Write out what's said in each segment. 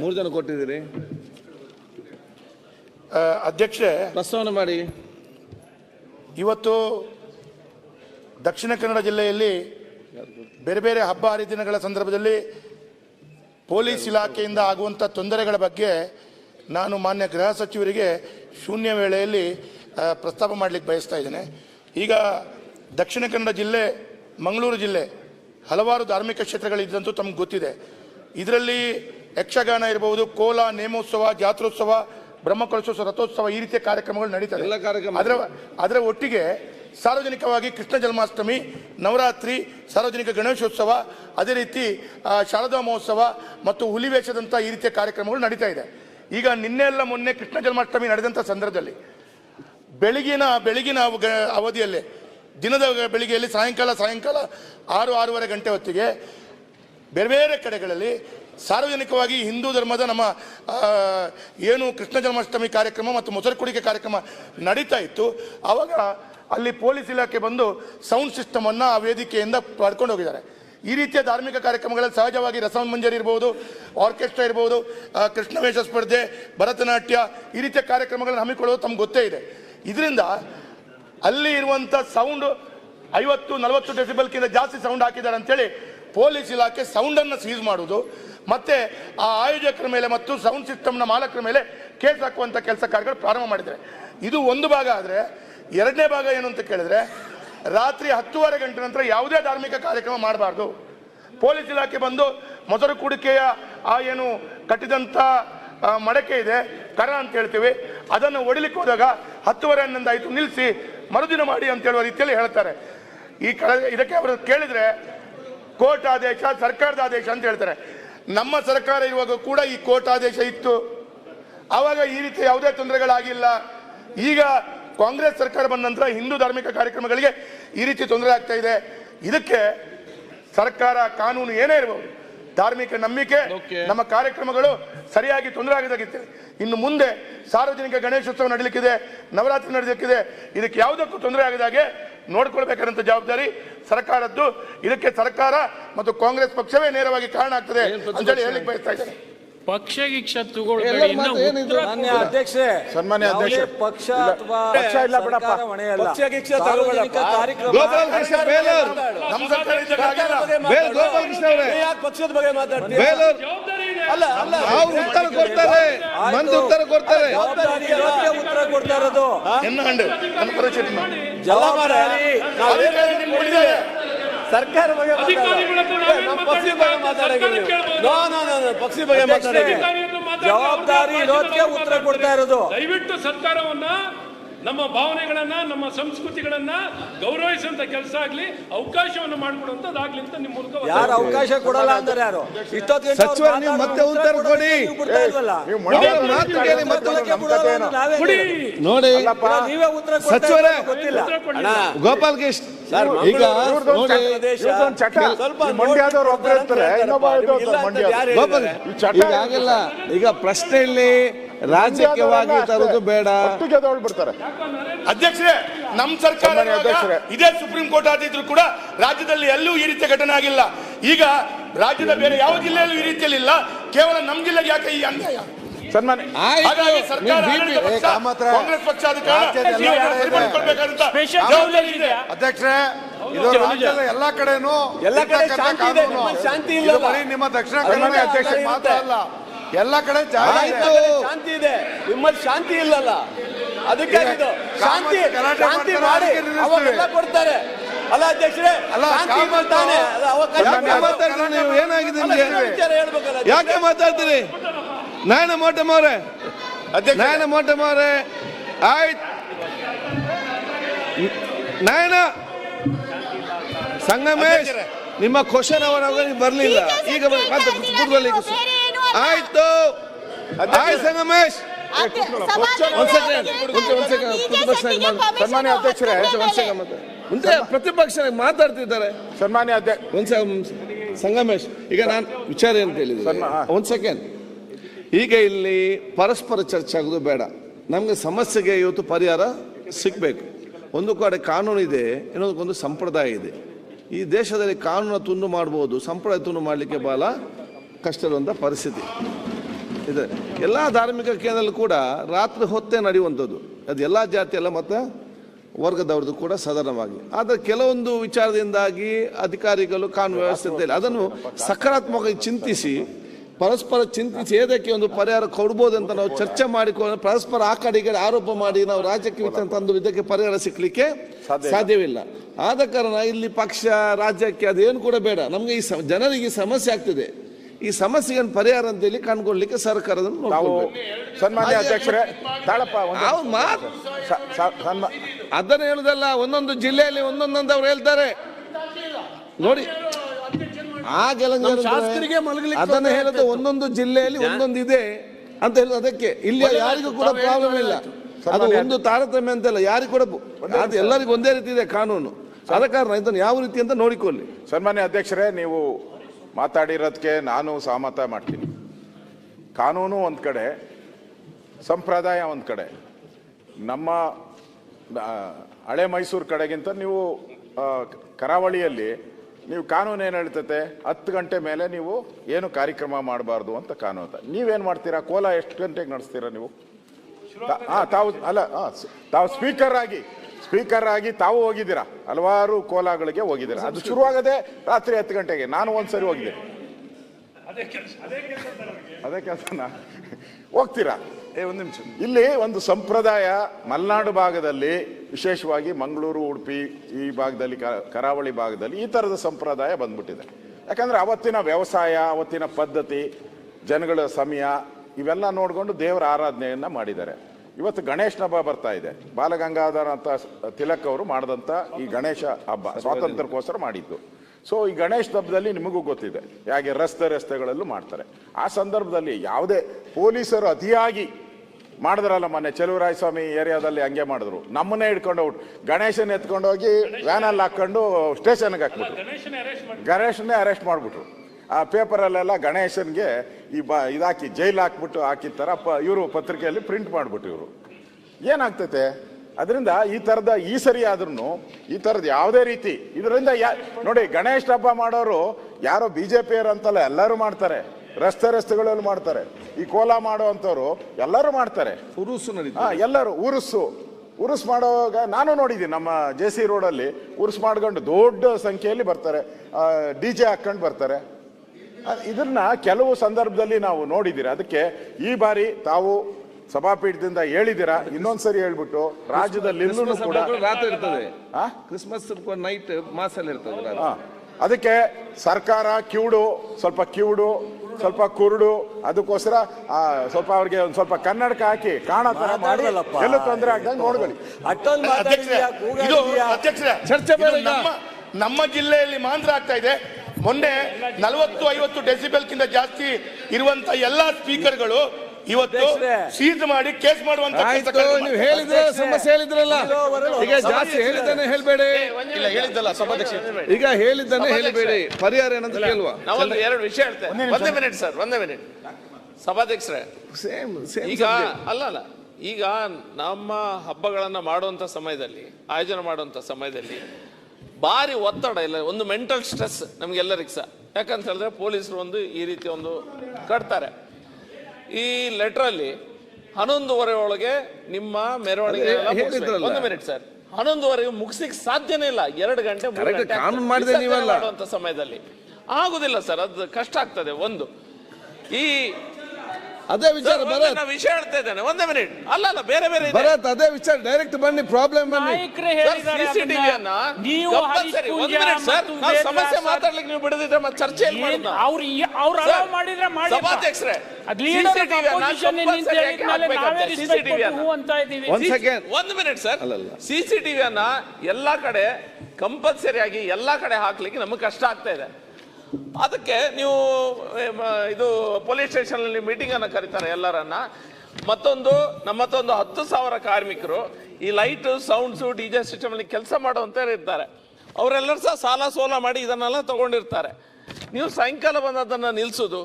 ಮೂರು ಜನ ಕೊಟ್ಟಿದ್ದೀರಿ. ಅಧ್ಯಕ್ಷ ಪ್ರಸ್ತಾವನೆ ಮಾಡಿ. ಇವತ್ತು ದಕ್ಷಿಣ ಕನ್ನಡ ಜಿಲ್ಲೆಯಲ್ಲಿ ಬೇರೆ ಬೇರೆ ಹಬ್ಬ ಹರಿದಿನಗಳ ಸಂದರ್ಭದಲ್ಲಿ ಪೊಲೀಸ್ ಇಲಾಖೆಯಿಂದ ಆಗುವಂಥ ತೊಂದರೆಗಳ ಬಗ್ಗೆ ನಾನು ಮಾನ್ಯ ಗೃಹ ಸಚಿವರಿಗೆ ಶೂನ್ಯ ವೇಳೆಯಲ್ಲಿ ಪ್ರಸ್ತಾಪ ಮಾಡಲಿಕ್ಕೆ ಬಯಸ್ತಾ ಇದ್ದೇನೆ. ಈಗ ದಕ್ಷಿಣ ಕನ್ನಡ ಜಿಲ್ಲೆ ಮಂಗಳೂರು ಜಿಲ್ಲೆ ಹಲವಾರು ಧಾರ್ಮಿಕ ಕ್ಷೇತ್ರಗಳಿದ್ದಂತೂ ತಮ್ಗೆ ಗೊತ್ತಿದೆ. ಇದರಲ್ಲಿ ಯಕ್ಷಗಾನ ಇರಬಹುದು ಕೋಲ ನೇಮೋತ್ಸವ ಜಾತ್ರೋತ್ಸವ ಬ್ರಹ್ಮಕಲಶೋತ್ಸವ ರಥೋತ್ಸವ ಈ ರೀತಿಯ ಕಾರ್ಯಕ್ರಮಗಳು ನಡೀತಾರೆ ಎಲ್ಲ ಕಾರ್ಯಕ್ರಮ. ಅದರ ಅದರ ಒಟ್ಟಿಗೆ ಸಾರ್ವಜನಿಕವಾಗಿ ಕೃಷ್ಣ ಜನ್ಮಾಷ್ಟಮಿ ನವರಾತ್ರಿ ಸಾರ್ವಜನಿಕ ಗಣೇಶೋತ್ಸವ ಅದೇ ರೀತಿ ಶಾರದಾ ಮಹೋತ್ಸವ ಮತ್ತು ಹುಲಿವೇಷದಂಥ ಈ ರೀತಿಯ ಕಾರ್ಯಕ್ರಮಗಳು ನಡೀತಾ ಇದೆ. ಈಗ ನಿನ್ನೆ ಎಲ್ಲ ಮೊನ್ನೆ ಕೃಷ್ಣ ಜನ್ಮಾಷ್ಟಮಿ ನಡೆದಂಥ ಸಂದರ್ಭದಲ್ಲಿ ಬೆಳಗಿನ ಬೆಳಗಿನ ಅವ- ಅವಧಿಯಲ್ಲೇ ದಿನದ ಬೆಳಿಗ್ಗೆಯಲ್ಲಿ ಸಾಯಂಕಾಲ ಸಾಯಂಕಾಲ ಆರು ಆರೂವರೆ ಗಂಟೆ ಹೊತ್ತಿಗೆ ಬೇರೆ ಬೇರೆ ಕಡೆಗಳಲ್ಲಿ ಸಾರ್ವಜನಿಕವಾಗಿ ಹಿಂದೂ ಧರ್ಮದ ನಮ್ಮ ಏನು ಕೃಷ್ಣ ಜನ್ಮಾಷ್ಟಮಿ ಕಾರ್ಯಕ್ರಮ ಮತ್ತು ಮೊಸರು ಕುಡಿಕೆ ಕಾರ್ಯಕ್ರಮ ನಡೀತಾ ಇತ್ತು. ಆವಾಗ ಅಲ್ಲಿ ಪೊಲೀಸ್ ಇಲಾಖೆ ಬಂದು ಸೌಂಡ್ ಸಿಸ್ಟಮನ್ನು ಆ ವೇದಿಕೆಯಿಂದ ಪಡ್ಕೊಂಡು ಹೋಗಿದ್ದಾರೆ. ಈ ರೀತಿಯ ಧಾರ್ಮಿಕ ಕಾರ್ಯಕ್ರಮಗಳಲ್ಲಿ ಸಹಜವಾಗಿ ರಸಮಂಜರಿ ಇರ್ಬೋದು, ಆರ್ಕೆಸ್ಟ್ರಾ ಇರ್ಬೋದು ಕೃಷ್ಣ ಕೃಷ್ಣವೇಷ ಸ್ಪರ್ಧೆ, ಭರತನಾಟ್ಯ ಈ ರೀತಿಯ ಕಾರ್ಯಕ್ರಮಗಳನ್ನು ಹಮ್ಮಿಕೊಳ್ಳೋದು ತಮ್ಗೆ ಗೊತ್ತೇ ಇದೆ. ಇದರಿಂದ ಅಲ್ಲಿ ಇರುವಂಥ ಸೌಂಡ್ ಐವತ್ತು ನಲವತ್ತು ಡೆಸಿಬಲ್ಕಿಂತ ಜಾಸ್ತಿ ಸೌಂಡ್ ಹಾಕಿದ್ದಾರೆ ಅಂತೇಳಿ ಪೊಲೀಸ್ ಇಲಾಖೆ ಸೌಂಡನ್ನು ಸೀಸ್ ಮಾಡುವುದು. ಮತ್ತೆ ಆ ಆಯೋಜಕರ ಮೇಲೆ ಮತ್ತು ಸೌಂಡ್ ಸಿಸ್ಟಮ್ನ ಮಾಲಕರ ಮೇಲೆ ಕೇಸ್ ಹಾಕುವಂತ ಕೆಲಸ ಕಾರ್ಯಗಳು ಪ್ರಾರಂಭ ಮಾಡಿದ್ದಾರೆ. ಇದು ಒಂದು ಭಾಗ ಆದರೆ, ಎರಡನೇ ಭಾಗ ಏನು ಅಂತ ಕೇಳಿದ್ರೆ, ರಾತ್ರಿ ಹತ್ತುವರೆ ಗಂಟೆ ನಂತರ ಯಾವುದೇ ಧಾರ್ಮಿಕ ಕಾರ್ಯಕ್ರಮ ಮಾಡಬಾರ್ದು. ಪೊಲೀಸ್ ಇಲಾಖೆ ಬಂದು ಮೊಸರು ಕುಡಿಕೆಯ ಆ ಏನು ಕಟ್ಟಿದಂಥ ಮಡಕೆ ಇದೆ, ಕರ ಅಂತ ಹೇಳ್ತೀವಿ. ಅದನ್ನು ಹೊಡಿಲಿಕ್ಕೆ ಹೋದಾಗ ಹತ್ತುವರೆ ಹನ್ನೊಂದು ಆಯಿತು, ನಿಲ್ಲಿಸಿ, ಮರುದಿನ ಮಾಡಿ ಅಂತ ಹೇಳುವ ರೀತಿಯಲ್ಲಿ ಹೇಳ್ತಾರೆ. ಈ ಕಳೆದ, ಇದಕ್ಕೆ ಅವರು ಕೇಳಿದ್ರೆ, ಕೋರ್ಟ್ ಆದೇಶ, ಸರ್ಕಾರದ ಆದೇಶ ಅಂತ ಹೇಳ್ತಾರೆ. ನಮ್ಮ ಸರ್ಕಾರ ಇರುವಾಗ ಕೂಡ ಈ ಕೋರ್ಟ್ ಆದೇಶ ಇತ್ತು. ಆವಾಗ ಈ ರೀತಿ ಯಾವುದೇ ತೊಂದರೆಗಳಾಗಿಲ್ಲ. ಈಗ ಕಾಂಗ್ರೆಸ್ ಸರ್ಕಾರ ಬಂದ ನಂತರ ಹಿಂದೂ ಧಾರ್ಮಿಕ ಕಾರ್ಯಕ್ರಮಗಳಿಗೆ ಈ ರೀತಿ ತೊಂದರೆ ಆಗ್ತಾ ಇದೆ. ಇದಕ್ಕೆ ಸರ್ಕಾರ ಕಾನೂನು ಏನೇ ಇರಬಹುದು ಧಾರ್ಮಿಕ ನಂಬಿಕೆ ನಮ್ಮ ಕಾರ್ಯಕ್ರಮಗಳು ಸರಿಯಾಗಿ ತೊಂದರೆ ಆಗದಾಗಿತ್ತು. ಇನ್ನು ಮುಂದೆ ಸಾರ್ವಜನಿಕ ಗಣೇಶೋತ್ಸವ ನಡೀಲಿಕ್ಕಿದೆ ನವರಾತ್ರಿ ನಡೀಲಿಕ್ಕಿದೆ ಇದಕ್ಕೆ ಯಾವುದಕ್ಕೂ ತೊಂದರೆ ಆಗದಾಗೆ ನೋಡ್ಕೊಳ್ಬೇಕಾದಂತ ಜವಾಬ್ದಾರಿ ಸರ್ಕಾರದ್ದು. ಇದಕ್ಕೆ ಸರ್ಕಾರ ಮತ್ತು ಕಾಂಗ್ರೆಸ್ ಪಕ್ಷವೇ ನೇರವಾಗಿ ಕಾರಣ ಆಗ್ತದೆ ಅಂತ? ಅಂತೇಳಿ ಹೇಳಿಕ್ ಬಯಸ್ತಾ ಇದ್ದೇನೆ. ಪಕ್ಷ ಗಿಕ್ಷ. ಅಧ್ಯಕ್ಷೆ ಸನ್ಮಾನ್ಯ ಅಧ್ಯಕ್ಷ ಪಕ್ಷ ಅಥವಾ ಪಕ್ಷ ಇಲ್ಲ ಬಿಡಪ್ಪ. ಪಕ್ಷ ಗಿಕ್ಷ ಪಕ್ಷದ ಬಗ್ಗೆ ಮಾತಾಡ್ತೀವಿ. ಅಲ್ಲ ಅಲ್ಲ. ಅವ್ರು ಉತ್ತರ ಕೊಡ್ತಾರೆ ಮಂದಿ ಉತ್ತರ ಕೊಡ್ತಾರೆ ಉತ್ತರ ಕೊಡ್ತಾ ಇರೋದು? ಎನ್ನ ಹಂಡು? ನನ್ನ ಸರ್ಕಾರ ಬಗ್ಗೆ ಪಕ್ಷಿ ಬಗ್ಗೆ ಮಾತಾಡ್ತೀವಿ? ಮಾತಾಡಂಗಿಲ್ಲ ಸರ್ಕಾರ ನೋ ನೋ ನೋ ನೋ, ಪಕ್ಷದ ಬಗ್ಗೆ ಮಾತಾಡಂಗಿಲ್ಲ ಅಧಿಕಾರಿ ಹತ್ರ ಮಾತಾಡಿ, ಜವಾಬ್ದಾರಿ ಇರೋದಕ್ಕೆ ಉತ್ತರ ಕೊಡ್ತಾ ಇರೋದು. ದಯವಿಟ್ಟು ಸರ್ಕಾರವನ್ನ ನಮ್ಮ ಭಾವನೆಗಳನ್ನ ನಮ್ಮ ಸಂಸ್ಕೃತಿಗಳನ್ನ ಗೌರವಿಸುವಂತ ಕೆಲಸ ಆಗ್ಲಿ ಅವಕಾಶವನ್ನು ಮಾಡಿಕೊಡುವಂತದ್ದಾಗ್ಲಿ ಅಂತ ನಿಮ್ಮ ಮೂಲಕ ಯಾರು ಅವಕಾಶ ಕೊಡಲ್ಲ ಅಂದ್ರೆ ಯಾರು? ಇಷ್ಟೊತ್ತಿಗೆ ಸಚಿವರು ನೀವು ಮತ್ತೆ ಉತ್ತರ ಕೊಡಿ. ನೀವು ಅವ್ರ ಮಾತು ಕೇಳಿ ಮತ್ತೆ ಕೊಡಿ. ನೋಡಿ. ನೀವೇ ಉತ್ತರ ಸಚಿವರೇ. ಉತ್ತರ. ಗೋಪಾಲ್ ಕೃಷ್ಣ ಈಗ ನೋಡಿ. ಈ ಮಂಡ್ಯದವ್ರು ಒಬ್ರು ಇರ್ತಾರೆ. ಇನ್ನೊಬ್ಬ ಗೋಪಾಲ್ ಈ ಈಗ ಪ್ರಶ್ನೆ ಇಲ್ಲಿ ಪ್ರಶ್ನೆಯಲ್ಲಿ ರಾಜಕೀಯವಾಗಿ ತರುವುದು ಬೇಡ. ಬಿಡ್ತಾರೆ ಅಧ್ಯಕ್ಷರೇ ನಮ್ಮ ಸರ್ಕಾರ ಇದೇ ಸುಪ್ರೀಂ ಕೋರ್ಟ್ ಆದಿದ್ರು ಕೂಡ ರಾಜ್ಯದಲ್ಲಿ ಎಲ್ಲೂ ಈ ರೀತಿಯ ಘಟನೆ ಆಗಿಲ್ಲ. ಈಗ ರಾಜ್ಯದ ಬೇರೆ ಯಾವ ಜಿಲ್ಲೆಯಲ್ಲೂ ಈ ರೀತಿಯಲ್ಲಿ ಇಲ್ಲ. ಕೇವಲ ನಮ್ಮ ಜಿಲ್ಲೆಗೆ ಯಾಕೆ ಈ ಅನ್ಯಾಯ? ಕಾಂಗ್ರೆಸ್ ಪಕ್ಷ? ಅಧ್ಯಕ್ಷರೇ ಇದು ರಾಜ್ಯದ ಎಲ್ಲಾ ಕಡೆನೂ ಎಲ್ಲ ಕಡೆ ಶಾಂತಿ? ಬರೀ ನಿಮ್ಮ ದಕ್ಷಿಣ ಕನ್ನಡ ಅಧ್ಯಕ್ಷ ಮಾತ್ರ ಅಲ್ಲ. ಎಲ್ಲ ಕಡೆ ಆಯ್ತು. ಶಾಂತಿ ಇದೆ. ನಿಮ್ಮಲ್ಲಿ ಶಾಂತಿ ಇಲ್ಲಲ್ಲ. ಅದಕ್ಕೆ ಇದು ಶಾಂತಿ ಶಾಂತಿ ಮಾಡಿ. ಅವಾಗೆಲ್ಲ ಕೊಡ್ತಾರೆ. ಅಲ್ಲ ಅಧ್ಯಕ್ಷರೇ ಏನಾಗಿದೆ ಯಾಕೆ ಮಾತಾಡ್ತೀರಿ? ನಾಯನ ಮೋಟಮ್ ಅವರೇ. ನಾಯನ ಮೋಟಮ್ ಅವರೇ. ಆಯ್ತು. ನಾಯನ. ಸಂಗಮೇಶ್ ನಿಮ್ಮ ಕ್ವಶನ್ ಅವರ ಬರ್ಲಿಲ್ಲ. ಈಗ ಆಯ್ತು ಆಯ್ತು ಸಂಗಮೇಶ್ ಒಂದ್ ಸೆಕೆಂಡ್ ಒಂದ್ ಸೆಕೆಂಡ್ ಪ್ರತಿಪಕ್ಷ ನಾಯಕ ಮಾತು- ಸನ್ಮಾನ್ಯ ಅಧ್ಯಕ್ಷರೇ. ಮುಂದೆ ಪ್ರತಿಪಕ್ಷ ಮಾತಾಡ್ತಿದ್ದಾರೆ ಸನ್ಮಾನ್ಯ ಅಧ್ಯಕ್ಷ ಒಂದ್ ಸಂಗಮೇಶ್ ಈಗ ನಾನು ವಿಚಾರ ಏನು ಕೇಳಿದ್ರೆ ಸರ್, ಹಾ. ಒಂದ್ ಸೆಕೆಂಡ್ ಈಗ ಇಲ್ಲಿ ಪರಸ್ಪರ ಚರ್ಚೆ ಆಗೋದು ಬೇಡ ನಮಗೆ ಸಮಸ್ಯೆಗೆ ಇವತ್ತು ಪರಿಹಾರ ಸಿಗಬೇಕು ಒಂದು ಕಡೆ ಕಾನೂನು ಇದೆ ಇನ್ನೊಂದಕ್ಕೊಂದು ಸಂಪ್ರದಾಯ ಇದೆ ಈ ದೇಶದಲ್ಲಿ ಕಾನೂನು ತುಂಡು ಮಾಡ್ಬೋದು ಸಂಪ್ರದಾಯ ತುಂಡು ಮಾಡಲಿಕ್ಕೆ ಬಹಳ ಕಷ್ಟ ಇರುವಂಥ ಪರಿಸ್ಥಿತಿ. ಇದೆ. ಎಲ್ಲ ಧಾರ್ಮಿಕ ಕೇಂದ್ರದಲ್ಲೂ ಕೂಡ ರಾತ್ರಿ ಹೊತ್ತೇ ನಡೆಯುವಂಥದ್ದು. ಅದು ಎಲ್ಲ ಜಾತಿ ಎಲ್ಲ ಮತ್ತು ವರ್ಗದವ್ರದ್ದು ಕೂಡ ಸಾಧಾರಣವಾಗಿ. ಆದರೆ ಕೆಲವೊಂದು ವಿಚಾರದಿಂದಾಗಿ ಅಧಿಕಾರಿಗಳು ಕಾನೂನು ವ್ಯವಸ್ಥೆ ಅಂತ ಇಲ್ಲ. ಅದನ್ನು ಸಕಾರಾತ್ಮಕವಾಗಿ ಚಿಂತಿಸಿ ಪರಸ್ಪರ ಚಿಂತಿಸಿ ಏದಕ್ಕೆ ಒಂದು ಪರಿಹಾರ ಕೊಡ್ಬೋದು ಅಂತ ನಾವು ಚರ್ಚೆ ಮಾಡಿಕೊಂಡು ಪರಸ್ಪರ ಆ ಕಡೆಗೆ ಆರೋಪ ಮಾಡಿ ನಾವು ರಾಜ್ಯಕ್ಕೆ ವಿಚಾರ ತಂದು ಇದಕ್ಕೆ ಪರಿಹಾರ ಸಿಕ್ಕಲಿಕ್ಕೆ ಸಾಧ್ಯವಿಲ್ಲ. ಆದ ಕಾರಣ ಇಲ್ಲಿ ಪಕ್ಷ ರಾಜ್ಯಕ್ಕೆ ಅದೇನು ಕೂಡ ಬೇಡ. ನಮಗೆ ಈ ಜನರಿಗೆ ಸಮಸ್ಯೆ ಆಗ್ತದೆ. ಈ ಸಮಸ್ಯೆಯನ್ನು ಪರಿಹಾರ ಅಂತೇಳಿ ಕಂಡುಕೊಳ್ಳಿಕ್ಕೆ ಸರ್ಕಾರದನ್ನು ಸರ್ಕಾರದ ನೋಡ್ಕೊಳ್ಬೇಕು. ಸನ್ಮಾನ್ಯ ಅಧ್ಯಕ್ಷರೇ ತಾಳಪ್ಪ ಮಾತ್ ಅದನ್ನ ಹೇಳುದಲ್ಲ ಒಂದೊಂದು ಜಿಲ್ಲೆಯಲ್ಲಿ ಒಂದೊಂದೊಂದು ಅವ್ರು ಹೇಳ್ತಾರೆ. ನೋಡಿ ಶಾಸಕರಿಗೆ ಮಲಗಲಿಕ್ಕೆ ಅದನ್ನ ಹೇಳೋದು ಒಂದೊಂದು ಜಿಲ್ಲೆಯಲ್ಲಿ ಒಂದೊಂದು ಇದೆ ಅಂತ ಹೇಳುದು ಅದಕ್ಕೆ. ಇಲ್ಲಿ ಯಾರಿಗೂ ಕೂಡ ಪ್ರಾಬ್ಲಮ್ ಇಲ್ಲ. ಅದು ಒಂದು ತಾರತಮ್ಯ ಅಂತಲ್ಲ ಯಾರಿಗೂ ಕೂಡ ಅದು ಎಲ್ಲರಿಗೂ ಒಂದೇ ರೀತಿ ಇದೆ ಕಾನೂನು. ಆದ ಕಾರಣ ಇದನ್ನು ಯಾವ ರೀತಿ ಅಂತ ನೋಡಿಕೊಳ್ಳಿ. ಸನ್ಮಾನ್ಯ ಅಧ್ಯಕ್ಷರೇ ನೀವು ಮಾತಾಡಿರೋದಕ್ಕೆ ನಾನು ಸಹಮತ ಮಾಡ್ತೀನಿ. ಕಾನೂನು ಒಂದು ಕಡೆ ಸಂಪ್ರದಾಯ ಒಂದು ಕಡೆ. ನಮ್ಮ ಹಳೆ ಮೈಸೂರು ಕಡೆಗಿಂತ ನೀವು ಕರಾವಳಿಯಲ್ಲಿ ನೀವು ಕಾನೂನು ಏನು ಹೇಳ್ತತೆ? ಹತ್ತು ಗಂಟೆ ಮೇಲೆ ನೀವು ಏನು ಕಾರ್ಯಕ್ರಮ ಮಾಡಬಾರ್ದು ಅಂತ ಕಾನೂನು ನೀವೇನು ಮಾಡ್ತೀರಾ? ಕೋಲ ಎಷ್ಟು ಗಂಟೆಗೆ ನಡೆಸ್ತೀರಾ ನೀವು? ಹಾಂ ತಾವು ಅಲ್ಲ ಹಾಂ ತಾವು ಸ್ಪೀಕರ್ ಆಗಿ. ಸ್ಪೀಕರ್ ಆಗಿ ತಾವು ಹೋಗಿದ್ದೀರಾ? ಹಲವಾರು ಕೋಲಾಗಳಿಗೆ ಹೋಗಿದ್ದೀರಾ? ಅದು ಶುರುವಾಗದೆ ರಾತ್ರಿ ಹತ್ತು ಗಂಟೆಗೆ. ನಾನು ಒಂದ್ಸರಿ ಹೋಗಿದ್ದೆ ಅದೇ ಕೆಲಸನ ಹೋಗ್ತೀರಾ? ಏ ಒಂದು ನಿಮಿಷ. ಇಲ್ಲಿ ಒಂದು ಸಂಪ್ರದಾಯ ಮಲೆನಾಡು ಭಾಗದಲ್ಲಿ ವಿಶೇಷವಾಗಿ ಮಂಗಳೂರು ಉಡುಪಿ ಈ ಭಾಗದಲ್ಲಿ ಕರಾವಳಿ ಭಾಗದಲ್ಲಿ ಈ ಥರದ ಸಂಪ್ರದಾಯ ಬಂದ್ಬಿಟ್ಟಿದೆ. ಯಾಕಂದ್ರೆ ಅವತ್ತಿನ ವ್ಯವಸಾಯ ಅವತ್ತಿನ ಪದ್ಧತಿ ಜನಗಳ ಸಮಯ ಇವೆಲ್ಲ ನೋಡಿಕೊಂಡು ದೇವರ ಆರಾಧನೆಯನ್ನ ಮಾಡಿದ್ದಾರೆ. ಇವತ್ತು ಗಣೇಶನ ಹಬ್ಬ ಬರ್ತಾ ಇದೆ. ಬಾಲಗಂಗಾಧರ ಅಂತ ತಿಲಕ್ ಅವರು ಮಾಡಿದಂಥ ಈ ಗಣೇಶ ಹಬ್ಬ ಸ್ವಾತಂತ್ರ್ಯಕ್ಕೋಸ್ಕರ ಮಾಡಿದ್ದು. ಸೊ ಈ ಗಣೇಶ ಹಬ್ಬದಲ್ಲಿ ನಿಮಗೂ ಗೊತ್ತಿದೆ ಹೇಗೆ ರಸ್ತೆ ರಸ್ತೆಗಳಲ್ಲೂ ಮಾಡ್ತಾರೆ. ಆ ಸಂದರ್ಭದಲ್ಲಿ ಯಾವುದೇ ಪೊಲೀಸರು ಅತಿಯಾಗಿ ಮಾಡಿದ್ರಲ್ಲ ಮೊನ್ನೆ ಚೆಲುವರಾಯ ಸ್ವಾಮಿ ಏರಿಯಾದಲ್ಲಿ ಹಂಗೆ ಮಾಡಿದ್ರು. ನಮ್ಮನ್ನೇ ಹಿಡ್ಕೊಂಡು ಗಣೇಶನ ಎತ್ಕೊಂಡೋಗಿ ವ್ಯಾನಲ್ಲಿ ಹಾಕೊಂಡು ಸ್ಟೇಷನ್ಗೆ ಹಾಕ್ಬಿಟ್ರು. ಗಣೇಶನ ಅರೆಸ್ಟ್ ಮಾಡಿಬಿಟ್ರು. ಆ ಪೇಪರಲ್ಲೆಲ್ಲ ಗಣೇಶನ್ಗೆ ಈ ಬ ಇದಾಕಿ ಜೈಲ್ ಹಾಕ್ಬಿಟ್ಟು ಹಾಕಿರ್ತಾರ. ಪ ಇವರು ಪತ್ರಿಕೆಯಲ್ಲಿ ಪ್ರಿಂಟ್ ಮಾಡಿಬಿಟ್ಟು ಇವರು. ಏನಾಗ್ತೈತೆ? ಅದರಿಂದ ಈ ಥರದ ಈ ಸರಿ ಆದ್ರೂ ಈ ಥರದ್ದು ಯಾವುದೇ ರೀತಿ ಇದರಿಂದ ಯಾ ನೋಡಿ ಗಣೇಶ ಹಬ್ಬ ಮಾಡೋರು ಯಾರೋ ಬಿ ಜೆ ಅಂತಲ್ಲ ಎಲ್ಲರೂ ಮಾಡ್ತಾರೆ. ರಸ್ತೆ ರಸ್ತೆಗಳಲ್ಲಿ ಮಾಡ್ತಾರೆ. ಈ ಕೋಲ ಮಾಡೋ ಅಂಥವ್ರು ಎಲ್ಲರೂ ಮಾಡ್ತಾರೆ. ಉರುಸು ಹಾಂ ಹಾ ಎಲ್ಲರೂ ಉರುಸು. ಉರುಸ್ ಮಾಡುವಾಗ ನಾನು ನೋಡಿದ್ದೀನಿ ನಮ್ಮ ಜೆ ಸಿ ರೋಡಲ್ಲಿ ಉರುಸ್ ಮಾಡ್ಕೊಂಡು ದೊಡ್ಡ ಸಂಖ್ಯೆಯಲ್ಲಿ ಬರ್ತಾರೆ. ಡಿ ಜೆ ಹಾಕ್ಕೊಂಡು ಬರ್ತಾರೆ. ಇದನ್ನ ಕೆಲವು ಸಂದರ್ಭದಲ್ಲಿ ನಾವು ನೋಡಿದ್ದೀರಾ ಅದಕ್ಕೆ ಈ ಬಾರಿ ತಾವು ಸಭಾಪೀಠದಿಂದ ಹೇಳಿದ್ದೀರಾ ಇನ್ನೊಂದ್ಸರಿ ಹೇಳ್ಬಿಟ್ಟು ರಾಜ್ಯದಲ್ಲಿ ಕೂಡ ರಾತ್ರಿ ಇರ್ತದೆ. ಆ? ಕ್ರಿಸ್ಮಸ್ ನೈಟ್ ಮಾಸಲ್ಲಿ ಇರ್ತದೆ ಅದಕ್ಕೆ ಸರ್ಕಾರ ಕಿವುಡು ಸ್ವಲ್ಪ ಕಿವುಡು ಸ್ವಲ್ಪ ಕುರುಡು ಅದಕ್ಕೋಸ್ಕರ ಸ್ವಲ್ಪ ಅವ್ರಿಗೆ ಒಂದ್ ಸ್ವಲ್ಪ ಕನ್ನಡಕ ಹಾಕಿ ಕಾಣಲ್ಲ ತರ ಮಾಡಿ. ಮಾತಾಡಲ್ಲಪ್ಪ. ಎಲ್ಲೂ ತೊಂದರೆ ಆಗ್ದಂಗೆ ನೋಡ್ಬೇಡಿ. ಅಟ್ಟೊಂದು ಅಧ್ಯಕ್ಷರೇ ಇದು ಕೂಗಾಡಿದ್ಯಾ ಅಧ್ಯಕ್ಷರೇ ಚರ್ಚೆ ನಮ್ಮ ಜಿಲ್ಲೆಯಲ್ಲಿ ಮಾಂದ್ರ ಆಗ್ತಾ ಇದೆ. ಮೊನ್ನೆ ನಲವತ್ತು ಐವತ್ತು ಡೆಸಿಬೆಲ್ಕಿಂತ ಜಾಸ್ತಿ ಇರುವಂತ ಎಲ್ಲಾ ಸ್ಪೀಕರ್ಗಳು ಇವತ್ತು ಸೀಜ್ ಸೀಸ್ ಮಾಡಿ ಕೇಸ್ ಮಾಡುವಂತ ನೀವು ಹೇಳಿದ್ರೆ ಸಮಸ್ಯೆ ಹೇಳಿದ್ರಲ್ಲ. ಈಗ ಜಾಸ್ತಿ ಹೇಳಿದ್ದಾನೆ ಹೇಳ್ಬೇಡಿ. ಇಲ್ಲ ಹೇಳಿದ್ದಲ್ಲ ಸಭಾಧ್ಯಕ್ಷ ಈಗ ಹೇಳಿದ್ದಾನೆ ಹೇಳಬೇಡಿ. ಪರಿಹಾರ ಏನಂತ ಕೇಳುವ. ನಾವೊಂದು ಎರಡು ವಿಷಯ ಹೇಳ್ತೇವೆ ಒಂದೇ ಮಿನಿಟ್ ಸರ್ ಒಂದೇ ಮಿನಿಟ್. ಸಭಾಧ್ಯಕ್ಷರೇ ಸೇಮ್ ಸೇಮ್ ಈಗ ಅಲ್ಲ ಅಲ್ಲ. ಈಗ ನಮ್ಮ ಹಬ್ಬಗಳನ್ನ ಮಾಡುವಂತ ಸಮಯದಲ್ಲಿ ಆಯೋಜನೆ ಮಾಡುವಂತ ಸಮಯದಲ್ಲಿ ಭಾರಿ ಒತ್ತಡ ಇಲ್ಲ ಒಂದು ಮೆಂಟಲ್ ಸ್ಟ್ರೆಸ್ ನಮ್ಗೆಲ್ಲರಿಗೆ ಸಹ. ಯಾಕಂತ ಹೇಳಿದ್ರೆ ಪೊಲೀಸರು ಒಂದು ಈ ರೀತಿ ಒಂದು ಕಟ್ತಾರೆ. ಈ ಲೆಟರ್ ಅಲ್ಲಿ ಹನ್ನೊಂದುವರೆ ಒಳಗೆ ನಿಮ್ಮ ಮೆರವಣಿಗೆ. ಒಂದು ಮಿನಿಟ್ ಸರ್ ಹನ್ನೊಂದುವರೆಗೆ ಮುಗಿಸ್ಲಿಕ್ಕೆ ಸಾಧ್ಯನೇ ಇಲ್ಲ ಎರಡು ಗಂಟೆ. ಮಾಡುವಂತ ಸಮಯದಲ್ಲಿ. ಆಗುದಿಲ್ಲ ಸರ್ ಅದು ಕಷ್ಟ ಆಗ್ತದೆ. ಒಂದು ಈ ಅದೇ ವಿಚಾರ ಬರತ್ ನಾನು ವಿಷಯ ಹೇಳ್ತಾ ಇದ್ದೇನೆ ಒಂದೇ ಮಿನಿಟ್ ಅಲ್ಲ ಅಲ್ಲ ಬೇರೆ ಬೇರೆ ಇದೆ. ಭರತ್ ಅದೇ ವಿಚಾರ ಡೈರೆಕ್ಟ್ ಬನ್ನಿ ಪ್ರಾಬ್ಲಮ್ ಬನ್ನಿ ನಾಯಕರೇ ಸರ್, ಹೇಳಿದ್ದಾರೆ CCTV ಅದನ್ನ. ನೀವು compulsory, ಹರೀಶ್ ಒಂದು ಪೂಜಾ minute ಸರ್, ಮತ್ತು ನಾವು ಸಮಸ್ಯೆ ಮಾತಾಡ್ಲಿಕ್ಕೆ ನೀವು ಬಿಡದಿದ್ರೆ ಮತ್ತೆ ಚರ್ಚೆ ಎಲ್ಲಿ ಮಾಡೋದು ನಾವು? ಅವ್ರು ಈ- ಅವ್ರು ಸರ್, allow ಮಾಡಿದ್ರೆ ಮಾಡಿ ಸಭಾಧ್ಯಕ್ಷರೇ, ಅದು leader of CCTV ಯನ್ನ opposition ನಿಂತ compulsory ಆಗಿ ಹೇಳಿದ್ಮೇಲೆ ನಾವೇ ಹಾಕ್ಬೇಕಂತೆ, respect CCTV ಕೊಟ್ಟು ಯನ್ನ. ಹೂ ಅಂತ ಇದೀವಿ ಒಂದ್ ಸೆಕೆಂಡ್ ಒಂದು ಮಿನಿಟ್ ಸರ್ ಅಲ್ಲಲ್ಲ. ಸಿಸಿಟಿವಿಯನ್ನ ಎಲ್ಲಾ ಕಡೆ ಕಂಪಲ್ಸರಿ ಆಗಿ ಎಲ್ಲಾ ಕಡೆ ಹಾಕ್ಲಿಕ್ಕೆ ನಮಗೆ ಕಷ್ಟ ಆಗ್ತಾ ಇದೆ ಅದಕ್ಕೆ ನೀವು ಇದು ಪೊಲೀಸ್ ಸ್ಟೇಷನ್ ಅಲ್ಲಿ ಮೀಟಿಂಗ್ ಅನ್ನ ಕರೀತಾರೆ ಎಲ್ಲರನ್ನ. ಮತ್ತೊಂದು, ನಮ್ಮ ಒಂದು ಹತ್ತು ಸಾವಿರ ಕಾರ್ಮಿಕರು ಈ light sounds D J system ಅಲ್ಲಿ ಕೆಲಸ ಮಾಡುವಂತ ಇರ್ತಾರೆ. ಅವರೆಲ್ಲರೂ ಸಹ ಸಾಲ ಸೋಲ ಮಾಡಿ ಇದನ್ನೆಲ್ಲ ತಗೊಂಡಿರ್ತಾರೆ. ನೀವು ಸಾಯಂಕಾಲ ಬಂದು ಅದನ್ನ ನಿಲ್ಲಿಸೋದು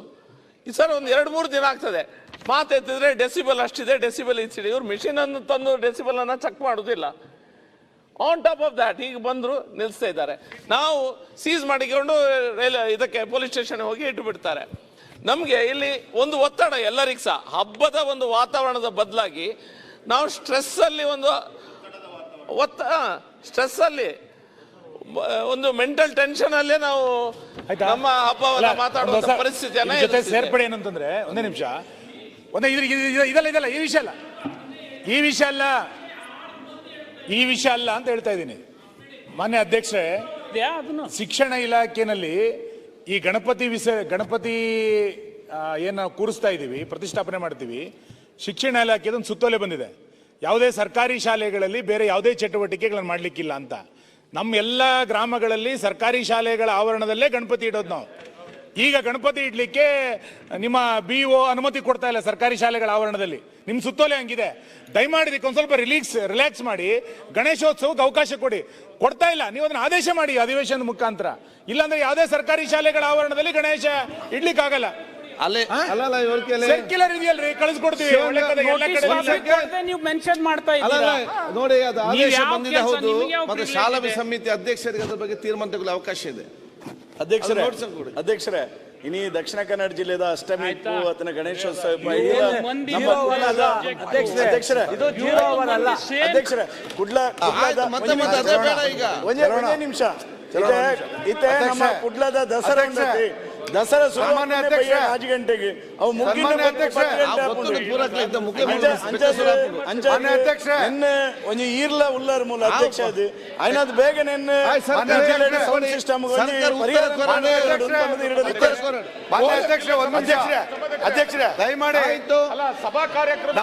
ಈ ಸರ್ ಒಂದು ಎರಡು ಮೂರು ದಿನ ಆಗ್ತದೆ. ಮಾತೆತ್ತಿದ್ರೆ ಡೆಸಿಬಲ್ ಅಷ್ಟಿದೆ ಡೆಸಿಬಲ್ ಇಷ್ಟಿದೆ ಇವ್ರು ಮಿಷಿನ್ ಅನ್ನು ತಂದು ಡೆಸಿಬಲ್ ಅನ್ನ ಚೆಕ್ ಮಾಡುದಿಲ್ಲ. ಆನ್ ಟಾಪ್ ಆಫ್ ದ್ಯಾಟ್ ಈಗ ಬಂದ್ರು ನಿಲ್ಲಿಸ್ತಾ ಇದ್ದಾರೆ. ನಾವು ಸೀಸ್ ಮಾಡಿಕೊಂಡು ರೈಲ್ ಇದಕ್ಕೆ ಪೊಲೀಸ್ ಸ್ಟೇಷನ್ ಹೋಗಿ ಇಟ್ಟು ಬಿಡ್ತಾರೆ. ನಮಗೆ ಇಲ್ಲಿ ಒಂದು ಒತ್ತಡ ಎಲ್ಲರಿಗೂ ಸಹ. ಹಬ್ಬದ ಒಂದು ವಾತಾವರಣದ ಬದಲಾಗಿ ನಾವು ಸ್ಟ್ರೆಸ್ ಅಲ್ಲಿ ಒಂದು ಒತ್ತ ಸ್ಟ್ರೆಸ್ ಅಲ್ಲಿ ಬ- ಒಂದು ಮೆಂಟಲ್ ಟೆನ್ಷನ್ ಅಲ್ಲೇ ನಾವು ನಮ್ಮ ಹಬ್ಬವನ್ನ ಮಾತಾಡುವಂತ ಪರಿಸ್ಥಿತಿ ಜೊತೆ. ಸೇರ್ಪಡೆ ಏನಂತಂದ್ರೆ ಒಂದೇ ನಿಮಿಷ. ಒಂದೇ ಇದ್ರ ಇದಲ್ಲ ಇದಲ್ಲ ಈ ವಿಷಯ ಅಲ್ಲ. ಈ ವಿಷಯ ಅಲ್ಲ. ಈ ವಿಷಯ ಅಲ್ಲ ಅಂತ ಹೇಳ್ತಾ ಇದ್ದೀನಿ. ಮಾನ್ಯ ಅಧ್ಯಕ್ಷರೇ ಶಿಕ್ಷಣ ಇಲಾಖೆನಲ್ಲಿ ಈ ಗಣಪತಿ ವಿಸ ಗಣಪತಿ ಏನು ಕೂರಿಸ್ತಾ ಇದ್ದೀವಿ ಪ್ರತಿಷ್ಠಾಪನೆ ಮಾಡ್ತೀವಿ ಶಿಕ್ಷಣ ಇಲಾಖೆ ಅದೊಂದು ಸುತ್ತೋಲೆ ಬಂದಿದೆ. ಯಾವುದೇ ಸರ್ಕಾರಿ ಶಾಲೆಗಳಲ್ಲಿ ಬೇರೆ ಯಾವುದೇ ಚಟುವಟಿಕೆಗಳನ್ನು ಮಾಡಲಿಕ್ಕಿಲ್ಲ ಅಂತ. ನಮ್ಮ ಎಲ್ಲ ಗ್ರಾಮಗಳಲ್ಲಿ ಸರ್ಕಾರಿ ಶಾಲೆಗಳ ಆವರಣದಲ್ಲೇ ಗಣಪತಿ ಇಡೋದು ನಾವು. ಈಗ ಗಣಪತಿ ಇಡ್ಲಿಕ್ಕೆ ನಿಮ್ಮ ಬಿ ಒ ಅನುಮತಿ ಕೊಡ್ತಾ ಇಲ್ಲ ಸರ್ಕಾರಿ ಶಾಲೆಗಳ ಆವರಣದಲ್ಲಿ. ನಿಮ್ ಸುತ್ತೋಲೆ ಹಂಗಿದೆ. ದಯಮಾಡಿ ಇದಕ್ಕೆ ಒಂದ್ ಸ್ವಲ್ಪ ರಿಲೀಕ್ಸ್ ರಿಲ್ಯಾಕ್ಸ್ ಮಾಡಿ. ಗಣೇಶೋತ್ಸವಕ್ಕೆ ಅವಕಾಶ ಕೊಡಿ. ಕೊಡ್ತಾ ಇಲ್ಲ. ನೀವು ಅದನ್ನ ಆದೇಶ ಮಾಡಿ ಅಧಿವೇಶನದ ಮುಖಾಂತರ. ಇಲ್ಲಾಂದ್ರೆ ಯಾವುದೇ ಸರ್ಕಾರಿ ಶಾಲೆಗಳ ಆವರಣದಲ್ಲಿ ಗಣೇಶ ಇಡ್ಲಿಕ್ಕೆ ಆಗಲ್ಲ ಅಲ್ಲೇ ಅಲ್ಲ ಅಲ್ಲ ಇವ್ರ ಕೇಳಿ ಸರ್ಕ್ಯುಲರ್ ಇದೆಯಲ್ರಿ? ಕಳಿಸ್ಕೊಡ್ತೀವಿ. ಒಳ್ಳೆ ಕಡೆ ಎಲ್ಲ ಕಡೆ ನೀವು ಮೆನ್ಷನ್ ಮಾಡ್ತಾ ನೋಡಿ ಅದು ಆದೇಶ ಬಂದಿದೆ ಹೌದು. ಮತ್ತೆ privilege ಶಾಲಾ ಸಮಿತಿ ಅಧ್ಯಕ್ಷರಿಗೆ ಅದ್ರ ಬಗ್ಗೆ ತೀರ್ಮಾನ ತಗೊಳ್ಳೋ ಅವಕಾಶ ಇದೆ. ಅಧ್ಯಕ್ಷರೇ. ಅಧ್ಯಕ್ಷರೇ ಇನಿ ದಕ್ಷಿಣ ಕನ್ನಡ ಜಿಲ್ಲೆದ ಅಷ್ಟಮಿ? ಅಥವಾ ಗಣೇಶೋತ್ಸವ ಅಧ್ಯಕ್ಷರೇ, ಇದು ಕುಡ್ಲ ಆಯ್ತು, ಮತ್ತೆ ಮತ್ತೆ ಅದೇ ಬೇಡ ಈಗ. ಒಂದೇ ಒಂದೇ ನಿಮಿಷ. ಇತ್ತೆ ಇತ್ತೆ ನಮ್ಮ ಕುಡ್ಲದ ದಸರಾ ದಸರಾ ಸನ್ಮಾನ್ಯ ಶುರು ಅಧ್ಯಕ್ಷ. ಆಜು ಗಂಟೆಗೆ ಅವು ಮುಗಿನ ಅಧ್ಯಕ್ಷ. ಮಾನ್ಯ ಅಧ್ಯಕ್ಷ. ನೆನ್ನೆ ಒಂಜಿ ಈರ್ಲ ಉಲ್ಲರ್ ಮೂಲ ಅಧ್ಯಕ್ಷ ಅದು. ಐನದ್ ಬೇಗ ನೆನ್ನೆ ಸೌಂಡ್. ಸಿಸ್ಟಮ್ ಅಧ್ಯಕ್ಷ. ಒಂದು ದಯಮಾಡಿ. ಆಯ್ತು. ಸಭಾ ಕಾರ್ಯಕ್ರಮ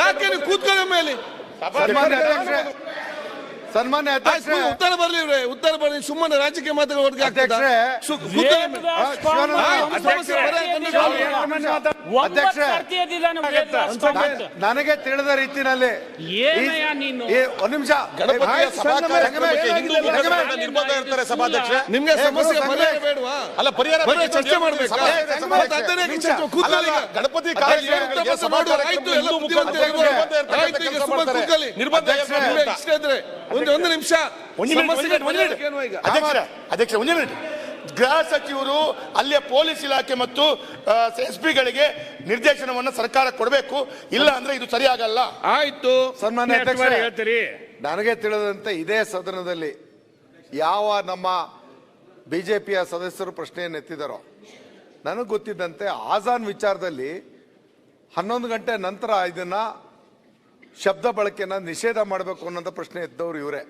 ಯಾಕೆ ಕೂತ್ಕೊಂಡ ಕೂತ್ಕೊಳ್ಳೋ ಮೇಲೆ? ಸಭಾ ಅಧ್ಯಕ್ಷರೇ ಸನ್ಮಾನ್ಯ ಉತ್ತರ ಬರ್ಲಿ ಉತ್ತರ ಬರ್ಲಿ. ಸುಮ್ಮನೆ ರಾಜಕೀಯ ಮಾತುಗಳು ಹೊರಗೆ ಆಗ್ತದಾ? ಅಧ್ಯಕ್ಷರೇ, ಸು- ಕೂತ್ಕೊಳ್ಳಿ. ಮೇಲೆ. ವೇದದ ಶಿವಾನಂದ ಸ್ವಾಮಿ ಆಯ್ತು, ಒಂಬತ್ತು ಸಮಸ್ಯೆ ಬರೇ ಅಂತ ಸರ್ತಿ ನೀವು ಎದ್ದಿದ್ದಾನೆ. ಒಂಬತ್ತು ಅಧ್ಯಕ್ಷರೇ. ಸರ್ತಿ ಎದ್ದಿದ್ದಾನೆ ವೇದದ ಸ್ವಾಮಿ. ನನಗೆ ತಿಳಿದ? ಈ ಒಂದ್ ನಿಮಿಷ. ನಿರ್ಬಂಧ ಇರ್ತಾರೆ ಸಭಾಧ್ಯಕ್ಷರೇ. ನಿಮ್ಗೆ ಸಮಸ್ಯೆ ಬೇಡವಾ ಅಲ್ಲ ಪರಿಹಾರ ಚರ್ಚೆ ಮಾಡ್ಬೇಕು. ಗಣಪತಿ ನಿರ್ಬಂಧ ಇಷ್ಟ ಇದ್ರೆ. ಒಂದು ಒಂದು ನಿಮಿಷ. ಅಧ್ಯಕ್ಷ ಒಂದು ಮಿನಿಟ್ ಗೃಹ ಸಚಿವರು ಅಲ್ಲಿಯ ಪೊಲೀಸ್ ಇಲಾಖೆ ಮತ್ತು ಎಸ್ ಪಿಗಳಿಗೆ ನಿರ್ದೇಶನವನ್ನು ಸರ್ಕಾರ ಕೊಡಬೇಕು. ಇಲ್ಲ ಅಂದ್ರೆ ಇದು ಸರಿಯಾಗಲ್ಲ. ಆಯ್ತು. ಸನ್ಮಾನ್ಯ ಅಧ್ಯಕ್ಷರೇ ಹೇಳ್ತೀರಿ. ನನಗೆ ತಿಳಿದಂತೆ ಇದೇ ಸದನದಲ್ಲಿ ಯಾವ ನಮ್ಮ ಬಿಜೆಪಿಯ ಸದಸ್ಯರು ಪ್ರಶ್ನೆಯನ್ನು ಎತ್ತಿದಾರೋ ನನಗೆ ಗೊತ್ತಿದ್ದಂತೆ ಆಜಾನ್ ವಿಚಾರದಲ್ಲಿ ಹನ್ನೊಂದು ಗಂಟೆ ನಂತರ ಇದನ್ನ ಶಬ್ದ ಬಳಕೆನ ನಿಷೇಧ ಮಾಡಬೇಕು ಅನ್ನೋಂಥ ಪ್ರಶ್ನೆ ಎದ್ದವ್ರು ಇವರೇ.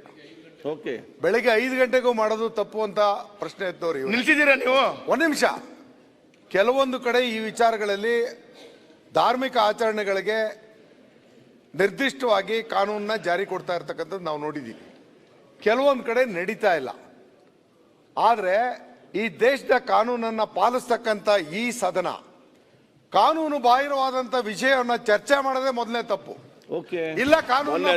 ಓಕೆ. ಬೆಳಗ್ಗೆ ಐದು ಗಂಟೆಗೂ ಮಾಡೋದು ತಪ್ಪು ಅಂತ ಪ್ರಶ್ನೆ ಎದ್ದವ್ರು ಇವ್ರು. ನಿಲ್ಸಿದ್ದೀರಾ ನೀವು? ಒಂದ್ ನಿಮಿಷ. ಕೆಲವೊಂದು ಕಡೆ ಈ ವಿಚಾರಗಳಲ್ಲಿ ಧಾರ್ಮಿಕ ಆಚರಣೆಗಳಿಗೆ ನಿರ್ದಿಷ್ಟವಾಗಿ ಕಾನೂನನ್ನ ಜಾರಿ ಕೊಡ್ತಾ ಇರ್ತಕ್ಕಂಥದ್ದು ನಾವು ನೋಡಿದ್ದೀವಿ ಕೆಲವೊಂದು ಕಡೆ ನಡೀತಾ ಇಲ್ಲ. ಆದರೆ ಈ ದೇಶದ ಕಾನೂನನ್ನ ಪಾಲಿಸ್ತಕ್ಕಂಥ ಈ ಸದನ ಕಾನೂನು ಬಾಹಿರವಾದಂಥ ವಿಷಯವನ್ನು ಚರ್ಚೆ ಮಾಡೋದೇ ಮೊದಲನೇ ತಪ್ಪು. ಓಕೆ ಇಲ್ಲ ಕಾನೂನು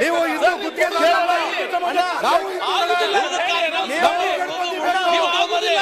ನೀವು ಇದು. ನೀವು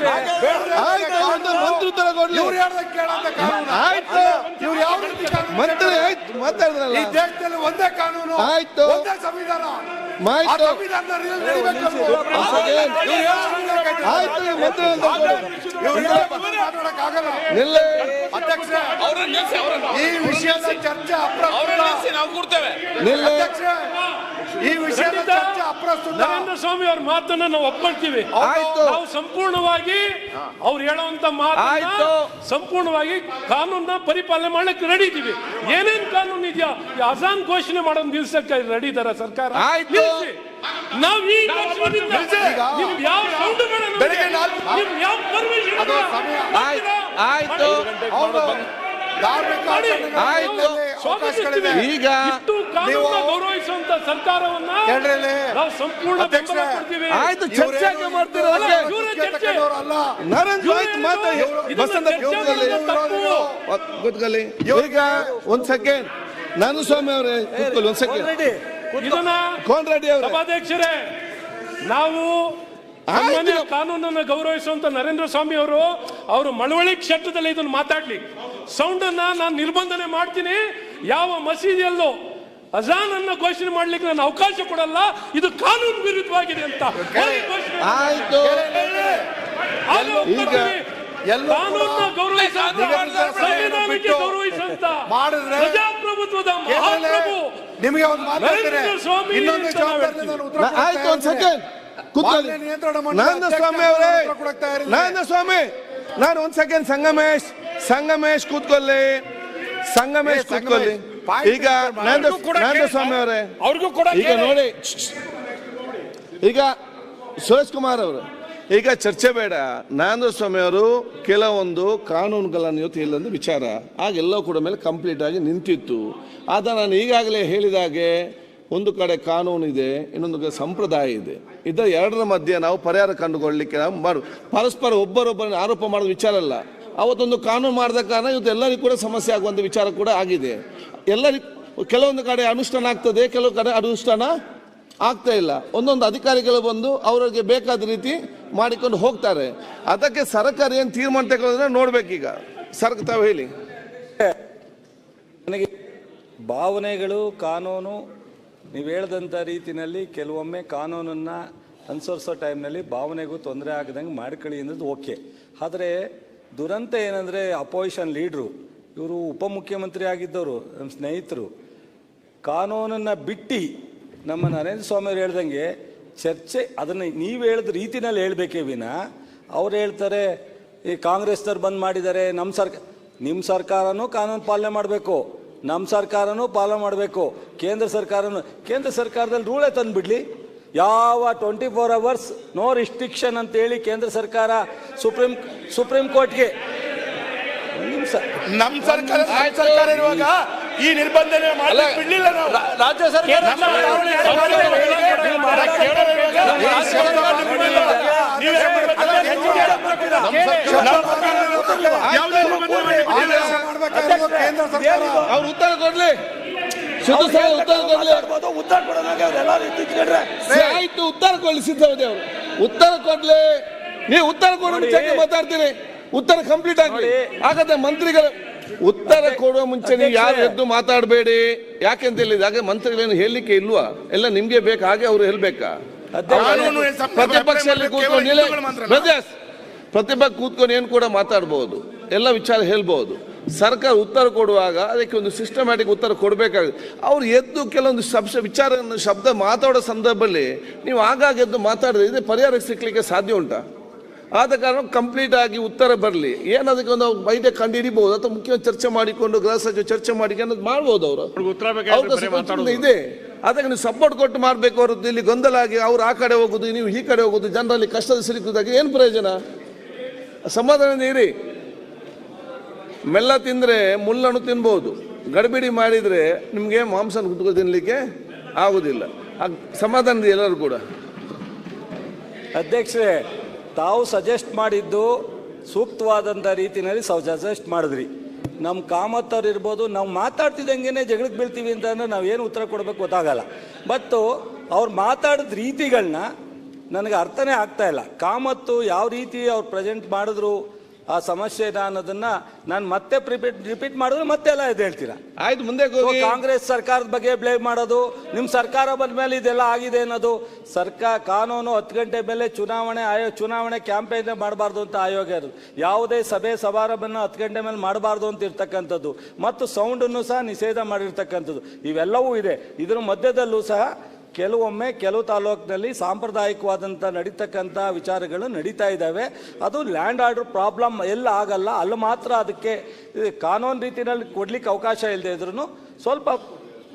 ಮಂತ್ರಿ ಆಯ್ತು. ಇವ್ರು ಯಾವ ರೀತಿ ಕಾನೂನು ಮಂತ್ರಿ ಆಯ್ತು ಮಾತಾಡಿದ್ರಲ್ಲ. ಈ ದೇಶದಲ್ಲಿ ಒಂದೇ ಕಾನೂನು ಆಯ್ತು. ಒಂದೇ ಸಂವಿಧಾನ. ಆ ಆಯ್ತು ಮಂತ್ರಿ ನಿಲ್ಸಿ, ಈ ವಿಷಯದ ಚರ್ಚೆ ಅಧ್ಯಕ್ಷರೇ ಈ ವಿಷಯದ ಖಂಡಿತ ಚರ್ಚೆ ಅಪ್ರಸ್ತುತ ನರೇಂದ್ರ ಸ್ವಾಮಿ ಅವ್ರ ಮಾತನ್ನ ನಾವು ಒಪ್ಕೊಳ್ತೀವಿ ಆಯ್ತು. ನಾವು ಸಂಪೂರ್ಣವಾಗಿ ಅವ್ರು ಹೇಳುವಂತ ಮಾತನ್ನ ಆಯ್ತು. ಸಂಪೂರ್ಣವಾಗಿ ಕಾನೂನ ಪರಿಪಾಲನೆ ಮಾಡಕ್ಕೆ ರೆಡಿ ಇದೀವಿ ಏನೇನ್ ಕಾನೂನು ಇದೆಯಾ ಈ ಅಜಾನ್ ಘೋಷಣೆ ಮಾಡೋದು ನಿಲ್ಸಕ್ಕೆ ರೆಡಿ ಇದಾರ ಸರ್ಕಾರ ಆಯ್ತು. ನಿಲ್ಸಿ. ನಾವ್ ಈ ಘೋಷಣೆಯಿಂದ ನಿಮ್ಗೆ ಯಾವ ಸೌಂಡ್ ಬೇಡ ನಮ್ಗೆ. ಬೆಳಗ್ಗೆ ನಾಲ್ಕು- ನಿಮ್ಗೆ ಯಾವ ಪರ್ಮಿಷನ್ ಅದು ಸಮಯ- ಆಯ್ತು ಆಯ್ತು ಧಾರ್ಮಿಕ. ಆಯ್ತು. ಈಗ ಇಷ್ಟು ಕಾನೂನ ನೀವು- ಗೌರವಿಸುವಂತ ಸರ್ಕಾರವನ್ನ. ನಾವು ಸಂಪೂರ್ಣ ಬೆಂಬಲ ಕೊಡ್ತೀವಿ. ಆಯ್ತು ಚರ್ಚೆಗೆ ಮಾಡ್ತೀರ? ಅಲ್ಲ, ಅದಕ್ಕೆ ಇವ್ರೇ ಚರ್ಚೆ. ನರೇಂದ್ರ ಆಯ್ತು ಮಾತಾಡಿ ಇದನ್ನ ಬಸಂತ ಚರ್ಚೆ ಮಾಡೋದು ತಪ್ಪು. ಕೂತ್ಕೊಳ್ಳಿ ಈಗ ಒಂದ್ ಸೆಕೆಂಡ್ ನಾನು ಸ್ವಾಮಿ ಅವರೇ ಕೂತ್ಕೊಳ್ಳಿ ಒಂದ್ ಸೆಕೆಂಡ್. ಇದನ್ನ ಕೋನ್ ರೆಡ್ಡಿ ಅವರೇ. ಸಭಾಧ್ಯಕ್ಷರೇ ನಾವು ಸಾಮಾನ್ಯ ಕಾನೂನನ್ನು ಗೌರವಿಸುವಂತ ನರೇಂದ್ರ ಸ್ವಾಮಿ ಅವರು ಅವರು ಮಳವಳ್ಳಿ ಕ್ಷೇತ್ರದಲ್ಲಿ ಇದನ್ನು ಮಾತಾಡ್ಲಿ. ಸೌಂಡ್ ಅನ್ನ ನಾನು ನಿರ್ಬಂಧನೆ ಮಾಡ್ತೀನಿ. ಯಾವ ಮಸೀದಿಯಲ್ಲೂ ಅಜಾನ್ ಅನ್ನ ಘೋಷಣೆ ಮಾಡ್ಲಿಕ್ಕೆ ನಾನು ಅವಕಾಶ ಕೊಡಲ್ಲ. ಇದು ಕಾನೂನು ವಿರುದ್ಧವಾಗಿದೆ ಅಂತ. ಆಯ್ತು. ಒಪ್ಕೊಳ್ತೀವಿ. ಎಲ್ಲೋ ಕಾನೂನನ್ನ ಗೌರವಿಸುವಂತ ಸಂವಿಧಾನಕ್ಕೆ ಬಿಟ್ಟು ಗೌರವಿಸುವಂತ ಮಾಡಿದ್ರೆ ಪ್ರಜಾಪ್ರಭುತ್ವದ ಮಹಾಪ್ರಭು ನಿಮಗೆ ಒಂದು ಮಾತು ಹೇಳ್ತೇನೆ. ಸ್ವಾಮಿ ಇನ್ನೊಂದು ಜವಾಬ್ದಾರಿ ನಾನು ಉತ್ತರ ಆಯ್ತು ಒಂದು. ಸೆಕೆಂಡ್ ಕೂತ್ಕೊಳ್ಳಿ. ನಿಯಂತ್ರಣ ನರೇಂದ್ರ ಸ್ವಾಮಿ ಅವರೇ. ಕೊಡ್ತಾ ಸ್ವಾಮಿ ನಾನು ಒಂದ್ ಸೆಕೆಂಡ್ ಸಂಗಮೇಶ್ ಸಂಗಮೇಶ್ ಕೂತ್ಕೊಳ್ಳಿ. ಸಂಗಮೇಶ್ ಕೂತ್ಕೊಳ್ಳಿ ಈಗ ನರೇಂದ್ರ ಕೂಡ ನರೇಂದ್ರ ಸ್ವಾಮಿ ಅವರೇ. ಅವ್ರಿಗೂ ಕೂಡ ಈಗ ನೋಡಿ. ಈಗ ಸುರೇಶ್ ಕುಮಾರ್ ಅವರು. ಈಗ ಚರ್ಚೆ ಬೇಡ. ನರೇಂದ್ರ ಸ್ವಾಮಿ ಅವರು ಕೆಲವೊಂದು ಕಾನೂನುಗಳನ್ನು ಇವತ್ತು ಇಲ್ಲೊಂದು ವಿಚಾರ. ಆಗೆಲ್ಲ ಕೂಡ ಮೇಲೆ ಕಂಪ್ಲೀಟ್ ಆಗಿ ನಿಂತಿತ್ತು. ಆದ ನಾನು ಈಗಾಗಲೇ ಹೇಳಿದಾಗೆ ಒಂದು ಕಡೆ ಕಾನೂನು ಇದೆ ಇನ್ನೊಂದು ಕಡೆ ಸಂಪ್ರದಾಯ ಇದೆ. ಇದರ ಎರಡರ ಮಧ್ಯೆ ನಾವು ಪರಿಹಾರ ಕಂಡುಕೊಳ್ಳಲಿಕ್ಕೆ ನಾವು ಮಾಡು. ಪರಸ್ಪರ ಒಬ್ಬರೊಬ್ಬರನ್ನು ಆರೋಪ ಮಾಡೋದು ವಿಚಾರ ಅಲ್ಲ. ಅವತ್ತೊಂದು ಕಾನೂನು ಮಾಡಿದ ಕಾರಣ ಇವತ್ತು ಎಲ್ಲರಿಗೂ ಕೂಡ ಸಮಸ್ಯೆ ಆಗುವಂಥ ವಿಚಾರ ಕೂಡ ಆಗಿದೆ. ಎಲ್ಲರಿಗೂ ಕೆಲವೊಂದು ಕಡೆ ಅನುಷ್ಠಾನ ಆಗ್ತದೆ, ಕೆಲವು ಕಡೆ ಅನುಷ್ಠಾನ ಆಗ್ತಾ ಇಲ್ಲ. ಒಂದೊಂದು ಅಧಿಕಾರಿಗಳು ಬಂದು ಅವರಿಗೆ ಬೇಕಾದ ರೀತಿ ಮಾಡಿಕೊಂಡು ಹೋಗ್ತಾರೆ. ಅದಕ್ಕೆ ಸರ್ಕಾರ ಏನು ತೀರ್ಮಾನ ತಗೊಳ್ಳೋದ್ರೆ ನೋಡ್ಬೇಕೀಗ. ಸರ್ಕ ತಾವು ಹೇಳಿ. ನನಗೆ ಭಾವನೆಗಳು, ಕಾನೂನು, ನೀವು ಹೇಳ್ದಂಥ ರೀತಿಯಲ್ಲಿ ಕೆಲವೊಮ್ಮೆ ಕಾನೂನನ್ನು ಅನುಸರಿಸೋ ಟೈಮ್ನಲ್ಲಿ ಭಾವನೆಗೂ ತೊಂದರೆ ಆಗದಂಗೆ ಮಾಡ್ಕೊಳ್ಳಿ ಅನ್ನೋದು ಓಕೆ. ಆದರೆ ದುರಂತ ಏನಂದರೆ ಅಪೋಸಿಷನ್ ಲೀಡ್ರು, ಇವರು ಉಪಮುಖ್ಯಮಂತ್ರಿ ಆಗಿದ್ದವರು ನಮ್ಮ ಸ್ನೇಹಿತರು. ಕಾನೂನನ್ನು ಬಿಟ್ಟು ನಮ್ಮ ನರೇಂದ್ರ ಸ್ವಾಮಿ ಅವ್ರು ಹೇಳ್ದಂಗೆ ಚರ್ಚೆ ಅದನ್ನು ನೀವು ಹೇಳಿದ ರೀತಿನಲ್ಲಿ ಹೇಳಬೇಕೇ ವಿನ ಅವ್ರು ಹೇಳ್ತಾರೆ, ಈ ಕಾಂಗ್ರೆಸ್ನವ್ರು ಬಂದ್ ಮಾಡಿದ್ದಾರೆ ನಮ್ಮ ಸರ್ಕಾರ ನಿಮ್ಮ ಸರ್ಕಾರನೂ ಕಾನೂನು ಪಾಲನೆ ಮಾಡಬೇಕು ನಮ್ಮ ಸರ್ಕಾರನೂ ಪಾಲನೆ ಮಾಡಬೇಕು, ಕೇಂದ್ರ ಸರ್ಕಾರನೂ, ಕೇಂದ್ರ ಸರ್ಕಾರದಲ್ಲಿ ರೂಳೇ ತಂದುಬಿಡ್ಲಿ. ಯಾವ twenty four hours no restriction ಅಂತೇಳಿ ಕೇಂದ್ರ ಸರ್ಕಾರ ಸುಪ್ರೀಂ ಸುಪ್ರೀಂ ಕೋರ್ಟ್ಗೆ. ನಮ್ ಸರ್ಕಾರ ಸರ್ಕಾರ ಇರುವಾಗ ಈ ನಿರ್ಬಂಧನೆ ಮಾಡ್ಲಿಕ್ಕೆ ಬಿಡ್ಲಿಲ್ಲ ನಾವು. ರಾಜ್ಯ ಸರ್ಕಾರ ಕೇಂದ್ರ ಸರ್ಕಾರ ಅವ್ರು ಉತ್ತರ ಕೊಡ್ಲಿ. ಉತ್ತರ ಕೊಡೋದಾಗ ಅವರೆಲ್ಲರೂ ಆಯ್ತು ಉತ್ತರ ಕೊಡ್ಲಿ ಸಿದ್ದರಾಮಯ್ಯ ಅವರು. ಉತ್ತರ ಕೊಡ್ಲಿ. ನೀವು ಉತ್ತರ ಕೊಡೋ. ಮುಂಚೆ ಮಾತಾಡ್ತೀನಿ. ಉತ್ತರ ಕಂಪ್ಲೀಟ್ ಆಗಲಿ. ಹಾಗಾದ್ರೆ ಮಂತ್ರಿಗಳು ಉತ್ತರ ಕೊಡುವ ಮುಂಚೆ ನೀವು ಯಾರು. ಎದ್ದು ಮಾತಾಡಬೇಡಿ. ಯಾಕೆಂತ ಹೇಳಿದ ಹಾಗೆ ಮಂತ್ರಿಗಳೇನು ಹೇಳಲಿಕ್ಕೆ ಇಲ್ವಾ? ಎಲ್ಲ ನಿಮ್ಗೆ ಬೇಕು ಹಾಗೆ ಅವ್ರು ಹೇಳ್ಬೇಕಾ? ಪ್ರತಿಪಕ್ಷದಲ್ಲಿ ಕೂತ್ಕೊಂಡು ಪ್ರತಿಪಕ್ಷ ಕೂತ್ಕೊಂಡು ಏನು ಕೂಡ ಮಾತಾಡ್ಬೋದು. ಎಲ್ಲ ವಿಚಾರ ಹೇಳ್ಬೋದು. ಸರ್ಕಾರ ಉತ್ತರ ಕೊಡುವಾಗ ಅದಕ್ಕೆ ಒಂದು ಸಿಸ್ಟಮ್ಯಾಟಿಕ್ ಉತ್ತರ ಕೊಡಬೇಕಾಗುತ್ತೆ. ಅವ್ರು ಎದ್ದು ಕೆಲವೊಂದು ಶಬ್ದ ವಿಚಾರ ಶಬ್ದ ಮಾತಾಡೋ ಸಂದರ್ಭದಲ್ಲಿ ನೀವು ಆಗಾಗ ಎದ್ದು ಮಾತಾಡಿದ್ರೆ ಇದೇ ಪರಿಹಾರ ಸಿಕ್ಕಲಿಕ್ಕೆ ಸಾಧ್ಯ ಉಂಟಾ? ಆದ ಕಾರಣ ಕಂಪ್ಲೀಟ್ ಆಗಿ ಉತ್ತರ ಬರಲಿ. ಏನದಕ್ಕೆ ಒಂದು ಐಡಿಯಾ ಕಂಡು ಹಿಡಿಬಹುದು ಅಥವಾ ಮುಖ್ಯವಾಗಿ ಚರ್ಚೆ ಮಾಡಿಕೊಂಡು ಗೃಹ ಸಚಿವ ಚರ್ಚೆ ಮಾಡಿ ಅನ್ನೋದು ಮಾಡ್ಬೋದು ಅವರು? ಇದೆ. ಅದಕ್ಕೆ ನೀವು ಸಪೋರ್ಟ್ ಕೊಟ್ಟು ಮಾಡಬೇಕು ಹೊರತು ಇಲ್ಲಿ ಗೊಂದಲ ಆಗಿ ಅವ್ರು ಆ ಕಡೆ ಹೋಗುದು ನೀವು ಈ ಕಡೆ ಹೋಗುದು ಜನರಲ್ಲಿ ಕಷ್ಟದ ಸಿಲುಕುದಾಗ ಏನು ಪ್ರಯೋಜನ? ಸಮಾಧಾನ ಇರಿ. ಮೆಲ್ಲ ತಿಂದರೆ ಮುಳ್ಳನ್ನು ತಿನ್ಬೋದು. ಗಡಿಬಿಡಿ ಮಾಡಿದರೆ ನಿಮಗೆ ಮಾಂಸನ ಕುತ್ಕೊ ತಿನ್ನಲಿಕ್ಕೆ ಆಗೋದಿಲ್ಲ. ಸಮಾಧಾನ ಎಲ್ಲರೂ ಕೂಡ. ಅಧ್ಯಕ್ಷರೇ, ತಾವು ಸಜೆಸ್ಟ್ ಮಾಡಿದ್ದು ಸೂಕ್ತವಾದಂಥ ರೀತಿಯಲ್ಲಿ ಸಜೆಸ್ಟ್ ಮಾಡಿದ್ರಿ. ನಮ್ಮ ಕಾಮತ್ತವ್ರು ಇರ್ಬೋದು, ನಾವು ಮಾತಾಡ್ತಿದ್ದಂಗೆ ಜಗಳಕ್ಕೆ ಬೀಳ್ತೀವಿ ಅಂತ ಅಂದರೆ ನಾವು ಏನು ಉತ್ತರ ಕೊಡಬೇಕು ಗೊತ್ತಾಗಲ್ಲ. ಬಟ್ ಅವ್ರು ಮಾತಾಡಿದ ರೀತಿಗಳನ್ನ ನನಗೆ ಅರ್ಥನೇ ಆಗ್ತಾ ಇಲ್ಲ. ಕಾಮತ್ತು ಯಾವ ರೀತಿ ಅವ್ರು ಪ್ರೆಸೆಂಟ್ ಮಾಡಿದ್ರು ಆ ಸಮಸ್ಯೆ ಇದೆ ಅನ್ನೋದನ್ನ ನಾನು ಮತ್ತೆ ರಿಪೀಟ್ ರಿಪೀಟ್ ಮಾಡಿದ್ರೆ ಮತ್ತೆ ಎಲ್ಲ ಇದು ಹೇಳ್ತೀರಾ? ಆಯ್ತು ಮುಂದೆ ಹೋಗಿ. ಕಾಂಗ್ರೆಸ್ ಸರ್ಕಾರದ ಬಗ್ಗೆ ಬ್ಲೇಮ್ ಮಾಡೋದು ನಿಮ್ಮ ಸರ್ಕಾರ ಬಂದ ಮೇಲೆ ಇದೆಲ್ಲ ಆಗಿದೆ ಅನ್ನೋದು ಸರ್ಕಾರ ಕಾನೂನು ಹತ್ತು ಗಂಟೆ ಮೇಲೆ ಚುನಾವಣೆ ಆಯೋ ಚುನಾವಣೆ ಕ್ಯಾಂಪೇನ್ ಮಾಡಬಾರ್ದು ಅಂತ ಆಯೋಗ ಇರೋದು ಯಾವುದೇ ಸಭೆ ಸಮಾರಂಭನ ಹತ್ತು ಗಂಟೆ ಮೇಲೆ ಮಾಡಬಾರ್ದು ಅಂತ ಇರ್ತಕ್ಕಂಥದ್ದು. ಮತ್ತು ಸೌಂಡನ್ನು ಸಹ ನಿಷೇಧ ಮಾಡಿರ್ತಕ್ಕಂಥದ್ದು. ಇವೆಲ್ಲವೂ ಇದೆ. ಇದರ ಮಧ್ಯದಲ್ಲೂ ಸಹ ಕೆಲವೊಮ್ಮೆ ಕೆಲವು ತಾಲೂಕಿನಲ್ಲಿ ಸಾಂಪ್ರದಾಯಿಕವಾದಂಥ ನಡೀತಕ್ಕಂಥ ವಿಚಾರಗಳು ನಡೀತಾ ಇದ್ದಾವೆ. ಅದು ಲ್ಯಾಂಡ್ ಆರ್ಡರ್ ಪ್ರಾಬ್ಲಮ್ ಎಲ್ಲ ಆಗಲ್ಲ. ಅಲ್ಲಿ ಮಾತ್ರ ಅದಕ್ಕೆ ಕಾನೂನು ರೀತಿಯಲ್ಲಿ ಕೊಡಲಿಕ್ಕೆ ಅವಕಾಶ ಇಲ್ಲದೆ ಇದ್ರೂ ಸ್ವಲ್ಪ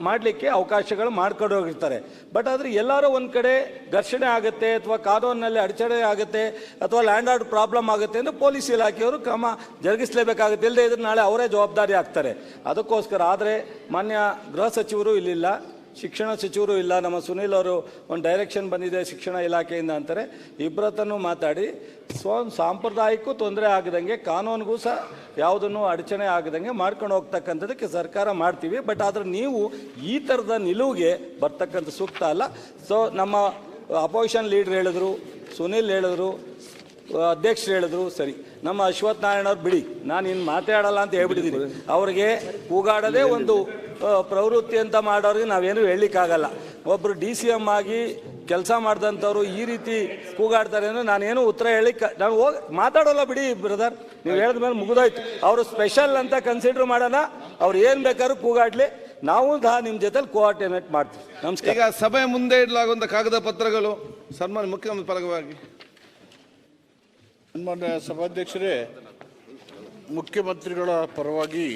ಮಾಡಲಿಕ್ಕೆ ಅವಕಾಶಗಳು ಮಾಡ್ಕೊಂಡು ಹೋಗಿರ್ತಾರೆ. ಬಟ್ ಆದರೆ ಎಲ್ಲರೂ ಒಂದು ಕಡೆ ಘರ್ಷಣೆ ಆಗುತ್ತೆ ಅಥವಾ ಕಾನೂನಿನಲ್ಲಿ ಅಡಚಣೆ ಆಗುತ್ತೆ ಅಥವಾ ಲ್ಯಾಂಡ್ ಆರ್ಡ್ ಪ್ರಾಬ್ಲಮ್ ಆಗುತ್ತೆ ಅಂದರೆ ಪೊಲೀಸ್ ಇಲಾಖೆಯವರು ಕ್ರಮ ಜರುಗಿಸಲೇಬೇಕಾಗುತ್ತೆ. ಇಲ್ಲದೆ ಇದ್ರೆ ನಾಳೆ ಅವರೇ ಜವಾಬ್ದಾರಿ ಆಗ್ತಾರೆ. ಅದಕ್ಕೋಸ್ಕರ ಆದರೆ ಮಾನ್ಯ ಗೃಹ ಸಚಿವರು ಇಲ್ಲಿಲ್ಲ. ಶಿಕ್ಷಣ ಸಚಿವರು ಇಲ್ಲ, ನಮ್ಮ ಸುನೀಲ್ ಅವರು ಒಂದು ಡೈರೆಕ್ಷನ್ ಬಂದಿದೆ ಶಿಕ್ಷಣ ಇಲಾಖೆಯಿಂದ ಅಂತಾರೆ. ಇಬ್ಬರತ್ತನ್ನು ಮಾತಾಡಿ ಸ್ವ ಸಾಂಪ್ರದಾಯಿಕಕ್ಕೂ ತೊಂದರೆ ಆಗದಂಗೆ, ಕಾನೂನಿಗೂ ಸಹ ಯಾವುದನ್ನು ಅಡಚಣೆ ಆಗದಂಗೆ ಮಾಡ್ಕೊಂಡು ಹೋಗ್ತಕ್ಕಂಥದಕ್ಕೆ ಸರ್ಕಾರ ಮಾಡ್ತೀವಿ. ಬಟ್ ಆದರೆ ನೀವು ಈ ಥರದ ನಿಲುವಿಗೆ ಬರ್ತಕ್ಕಂಥ ಸೂಕ್ತ ಅಲ್ಲ. ಸೊ ನಮ್ಮ ಅಪೋಸಿಷನ್ ಲೀಡರ್ ಹೇಳಿದ್ರು, ಸುನೀಲ್ ಹೇಳಿದ್ರು, ಅಧ್ಯಕ್ಷರು ಹೇಳಿದ್ರು, ಸರಿ. ನಮ್ಮ ಅಶ್ವಥ್ ನಾರಾಯಣ ಅವ್ರು ಬಿಡಿ, ನಾನು ಇನ್ನು ಮಾತಾಡಲ್ಲ ಅಂತ ಹೇಳ್ಬಿಟ್ಟಿದ್ದೀನಿ. ಅವ್ರಿಗೆ ಕೂಗಾಡದೇ ಒಂದು ಪ್ರವೃತ್ತಿ ಅಂತ ಮಾಡೋರಿಗೆ ನಾವೇನು ಹೇಳಲಿಕ್ಕಾಗಲ್ಲ. ಒಬ್ಬರು ಡಿ ಸಿ ಎಂ ಆಗಿ ಕೆಲಸ ಮಾಡಿದಂಥವ್ರು ಈ ರೀತಿ ಕೂಗಾಡ್ತಾರೆ ಅಂದರೆ ನಾನೇನು ಉತ್ತರ ಹೇಳಿಕ್ಕೆ ನಾನು ಹೋಗಿ ಮಾತಾಡೋಲ್ಲ ಬಿಡಿ ಬ್ರದರ್. ನೀವು ಹೇಳಿದ ಮೇಲೆ ಮುಗಿದೋಯ್ತು. ಅವರು ಸ್ಪೆಷಲ್ ಅಂತ ಕನ್ಸಿಡರ್ ಮಾಡೋಣ ಅವ್ರು ಏನು ಬೇಕಾದ್ರೂ ಕೂಗಾಡಲಿ. ನಾವು ಸಹ ನಿಮ್ಮ ಜೊತೆಲಿ ಕೋಆರ್ಡಿನೇಟ್ ಮಾಡ್ತೀವಿ. ನಮಸ್ಕಾರ. ಈಗ ಸಭೆ ಮುಂದೆ ಇಡಲಾಗುವಂಥ ಕಾಗದ ಪತ್ರಗಳು ಸನ್ಮಾನ್ಯ ಮುಖ್ಯಮಂತ್ರಿ ಪರವಾಗಿ. ಸನ್ಮಾನ್ಯ ಸಭಾಧ್ಯಕ್ಷರೇ ಮುಖ್ಯಮಂತ್ರಿಗಳ ಪರವಾಗಿ